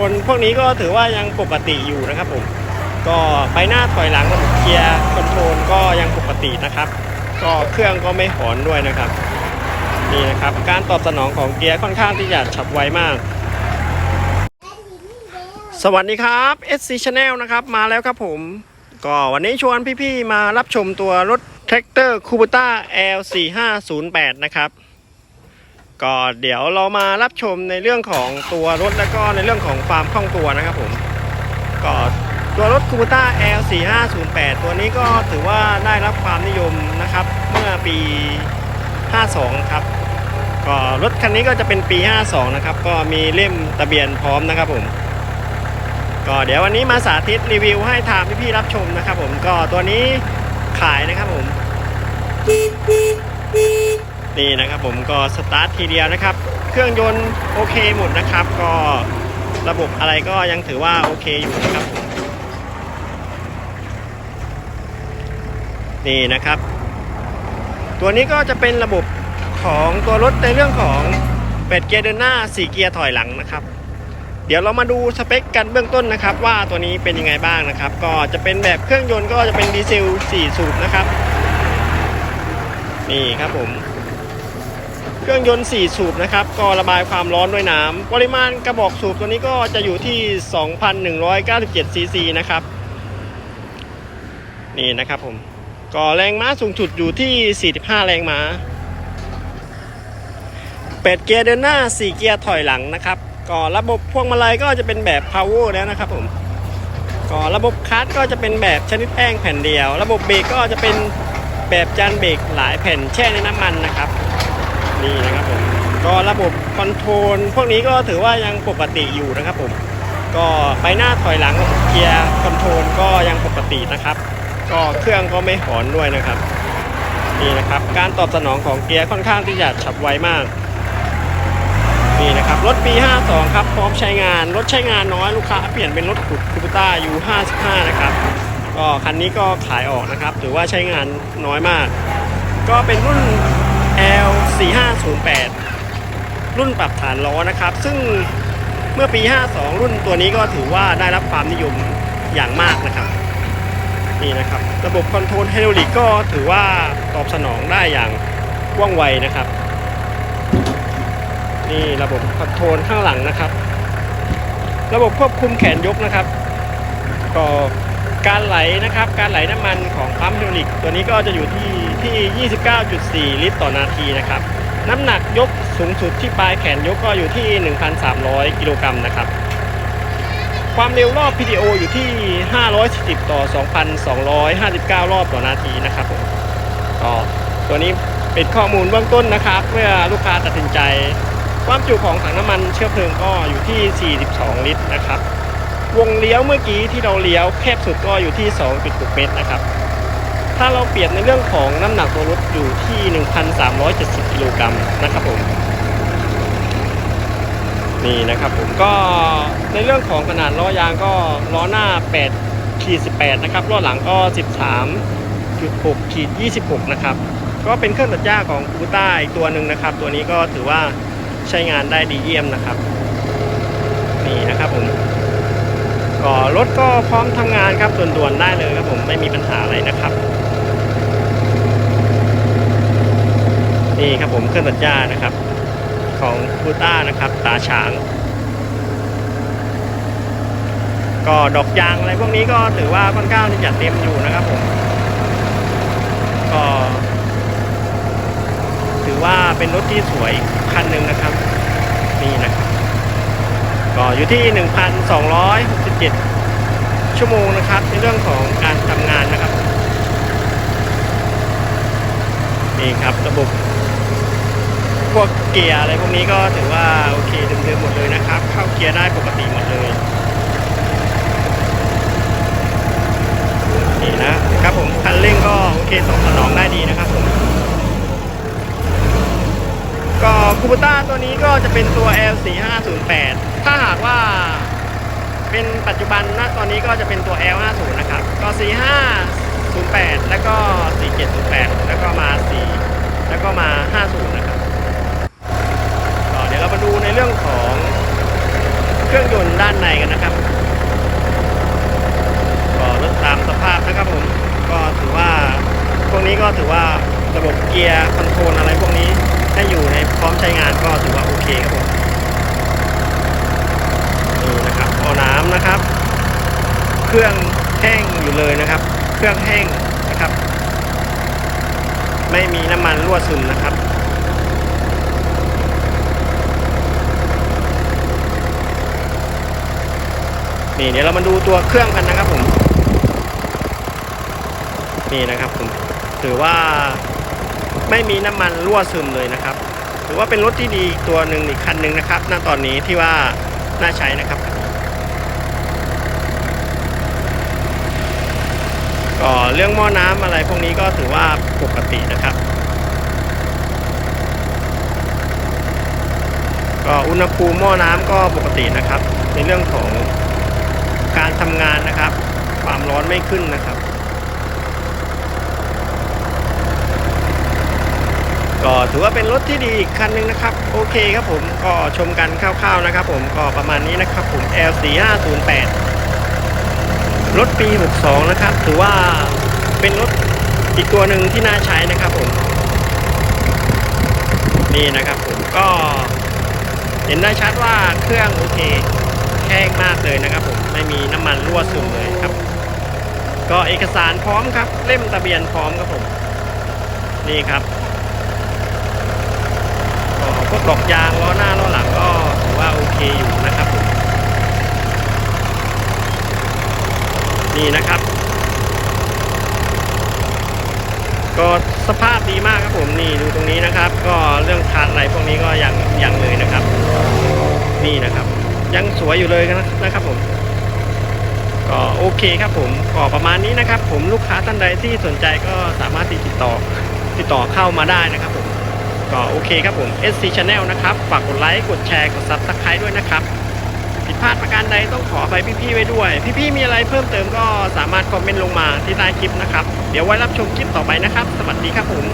คนพวกนี้ก็ถือว่ายังปกติอยู่นะครับผม ก็ไปหน้าถอยหลังระบบเกียร์คอนโทรลก็ยังปกตินะครับ ก็เครื่องก็ไม่หอนด้วยนะครับ นี่นะครับ การตอบสนองของเกียร์ค่อนข้างที่จะฉับไวมาก สวัสดีครับ SC Channel นะครับ มาแล้วครับผม ก็วันนี้ชวนพี่ๆมารับชมตัวรถแท็กเตอร์คูบูต้า L4508 นะครับ ก็เดี๋ยวเรามารับชมในเรื่องของตัวรถแล้วก็ในเรื่องของความคล่องตัวนะครับผมก็ตัวรถคูบูต้า L4508 ตัวนี้ก็ถือว่าได้รับความนิยมนะครับ เมื่อปี 52 ครับ ก็รถคันนี้ก็จะเป็นปี 52 นะครับ ก็มีเล่มทะเบียนพร้อมนะครับผม ก็เดี๋ยววันนี้มาสาธิตรีวิวให้ทางพี่ๆรับชมนะครับผมก็ตัวนี้ขายนะครับผม นี่นะครับผมก็สตาร์ททีเดียวนะครับ เครื่องยนต์โอเคหมดนะครับ ก็ระบบอะไรก็ยังถือว่าโอเคอยู่นะครับนี่นะครับ ตัวนี้ก็จะเป็นระบบของตัวรถในเรื่องของเป็ดเกียร์เดินหน้า 4 เกียร์ถอยหลังนะครับ เดี๋ยวเรามาดูสเปคกันเบื้องต้นนะครับ ว่าตัวนี้เป็นยังไงบ้างนะครับ ก็จะเป็นแบบเครื่องยนต์ก็จะเป็นดีเซล 4 สูบนะครับ นี่ครับผม เครื่องยนต์ 4 สูบนะครับ ก็ระบายความร้อนด้วยน้ำปริมาณกระบอกสูบตัวนี้ก็จะอยู่ที่ 2,197 ซีซีนะครับ นี่นะครับผม ก็แรงม้าสูงสุดอยู่ที่ 45 แรงม้าเป็ดเกียร์เดินหน้า 4 เกียร์ถอยหลังนะครับ ก็ระบบพวงมาลัยก็จะเป็นแบบ power แล้วนะครับผม ก็ระบบคลัตช์ก็จะเป็นแบบชนิดแป้งแผ่นเดียว ระบบเบรกก็จะเป็นแบบจานเบรกหลายแผ่นแช่ในน้ำมันนะครับ นี่นะครับผมก็ระบบคอนโทรลพวกนี้ก็ถือว่ายังปกติอยู่นะครับผมก็ไปหน้าถอยหลังเกียร์คอนโทรลก็ยังปกตินะครับ ก็เครื่องก็ไม่หอนด้วยนะครับนี่นะครับการตอบสนองของเกียร์ค่อนข้างที่จะฉับไวมากนี่นะครับรถปี 52 ครับพร้อมใช้งานรถใช้งานน้อยลูกค้าเปลี่ยนเป็นรถขุดคูปต้ายู55 นะครับก็คันนี้ก็ขายออกนะครับ ถือว่าใช้งานน้อยมาก ก็เป็นรุ่น L4508 รุ่นปรับฐานล้อนะครับ ซึ่งเมื่อปี 52 รุ่นตัวนี้ก็ถือว่าได้รับความนิยมอย่างมากนะครับ นี่นะครับ ระบบคอนโทรลไฮดรอลิกก็ถือว่าตอบสนองได้อย่างว่องไวนะครับ นี่ระบบคอนโทรลข้างหลังนะครับ ระบบควบคุมแขนยกนะครับ ก็ การไหลนะครับ การไหลน้ำมันของปั๊มฮดรอลิกตัวนี้ก็จะอยู่ที่ที่ 29.4 ลิตรต่อนาทีนะครับ น้ำหนักยกสูงสุดที่ปลายแขนยกก็อยู่ที่ 1,300 กิโลกรัมนะครับ ความเร็วรอบ PDO อยู่ที่ 540 ต่อ 2,259 รอบต่อนาทีนะครับผมก็ตัวนี้เป็นข้อมูลเบื้องต้นนะครับ เมื่อลูกค้าตัดสินใจ ความจุของถังน้ำมันเชื้อเพลิงก็อยู่ที่ 42 ลิตรนะครับ วงเลี้ยวเมื่อกี้ที่เราเลี้ยวแคบสุดก็อยู่ที่ 2.6 เมตรนะครับ ถ้าเราเปรียบในเรื่องของน้ำหนักตัวรถอยู่ที่ 1,370 กิโลกรัมนะครับผม นี่นะครับผมก็ในเรื่องของขนาดล้อยางก็ล้อหน้า8ขีด18 นะครับล้อหลังก็ 13.6ขีด26 นะครับ ก็เป็นเครื่องตัดหญ้าของคูต้าอีกตัวหนึ่งนะครับ ตัวนี้ก็ถือว่าใช้งานได้ดีเยี่ยมนะครับ นี่นะครับผม ก็รถก็พร้อมทำงานครับด่วนๆได้เลยครับผมไม่มีปัญหาอะไรนะครับนี่ครับผมเครื่องตัดหญ้านะครับ ของคูต้านะครับตาช้าง ก็ดอกยางอะไรพวกนี้ก็ถือว่าค่อนข้างที่จะเต็มอยู่นะครับผมก็ถือว่าเป็นรถที่สวยคันหนึ่งนะครับนี่นะครับก็อยู่ที่ 7 ชั่วโมงนะครับ ในเรื่องของการทำงานนะครับนี่ครับระบบพวกเกียร์อะไรพวกนี้ก็ถือว่าโอเคเดิมๆหมดเลยนะครับ เข้าเกียร์ได้ปกติหมดเลยนี่นะครับผมคันเร่งก็โอเคตอบสนองได้ดีนะครับผมก็คูปต้าตัวนี้ก็จะเป็นตัว L4508 ถ้าหากว่า เป็นปัจจุบันณตอนนี้ก็จะเป็นตัว L50 นะครับ ก็ 4508 แล้วก็ 4708 แล้วก็มา 4 แล้วก็มา 50 นะครับก็เดี๋ยวเรามาดูในเรื่องของเครื่องยนต์ด้านในกันนะครับ ก็รถตามสภาพนะครับผม ก็ถือว่าพวกนี้ก็ถือว่าระบบเกียร์คอนโทรลอะไรพวกนี้ให้อยู่ในพร้อมใช้งานก็ถือว่าโอเคครับผม นี่นะครับเอาน้ำนะครับ เครื่องแห้งอยู่เลยนะครับ เครื่องแห้งนะครับ ไม่มีน้ำมันรั่วซึมนะครับนี่เดี๋ยวเรามาดูตัวเครื่องกันนะครับผมนี่นะครับผมถือว่าไม่มีน้ำมันรั่วซึมเลยนะครับ ถือว่าเป็นรถที่ดีตัวหนึ่งอีกคันหนึ่งนะครับ ณตอนนี้ที่ว่า น่าใช้นะครับ ก็เรื่องหม้อน้ำอะไรพวกนี้ก็ถือว่าปกตินะครับ ก็อุณหภูมิหม้อน้ำก็ปกตินะครับ ในเรื่องของการทำงานนะครับ ความร้อนไม่ขึ้นนะครับ ก็ถือว่าเป็นรถที่ดีอีกคันหนึ่งนะครับ โอเคครับผมก็ชมกันคร่าวๆนะครับ ผมก็ประมาณนี้นะครับผม L4508 รถปี 62 นะครับ ถือว่าเป็นรถอีกตัวหนึ่งที่น่าใช้นะครับผม นี่นะครับผมก็เห็นได้ชัดว่าเครื่องโอเคแห้งมากเลยนะครับผมไม่มีน้ำมันรั่วซึมเลยครับ ก็เอกสารพร้อมครับ เล่มทะเบียนพร้อมครับผม นี่ครับ พวกดอกยางล้อหน้าล้อหลังก็ถือว่าโอเคอยู่นะครับผมนี่นะครับ ก็สภาพดีมากครับผมนี่ดูตรงนี้นะครับ ก็เรื่องคานอะไรพวกนี้ก็ยังยังเลยนะครับ นี่นะครับ ยังสวยอยู่เลยนะครับผมก็โอเคครับผมก็ประมาณนี้นะครับ ผมลูกค้าท่านใดที่สนใจก็สามารถติดต่อติดต่อเข้ามาได้นะครับผม ก็โอเคครับผม SC Channel นะครับ ฝากกดไลค์ กดแชร์ กด Subscribe ด้วยนะครับ ผิดพลาดประการใดต้องขอไปพี่ๆไว้ด้วย พี่ๆมีอะไรเพิ่มเติมก็สามารถคอมเมนต์ลงมาที่ใต้คลิปนะครับ เดี๋ยวไว้รับชมคลิปต่อไปนะครับ สวัสดีครับผม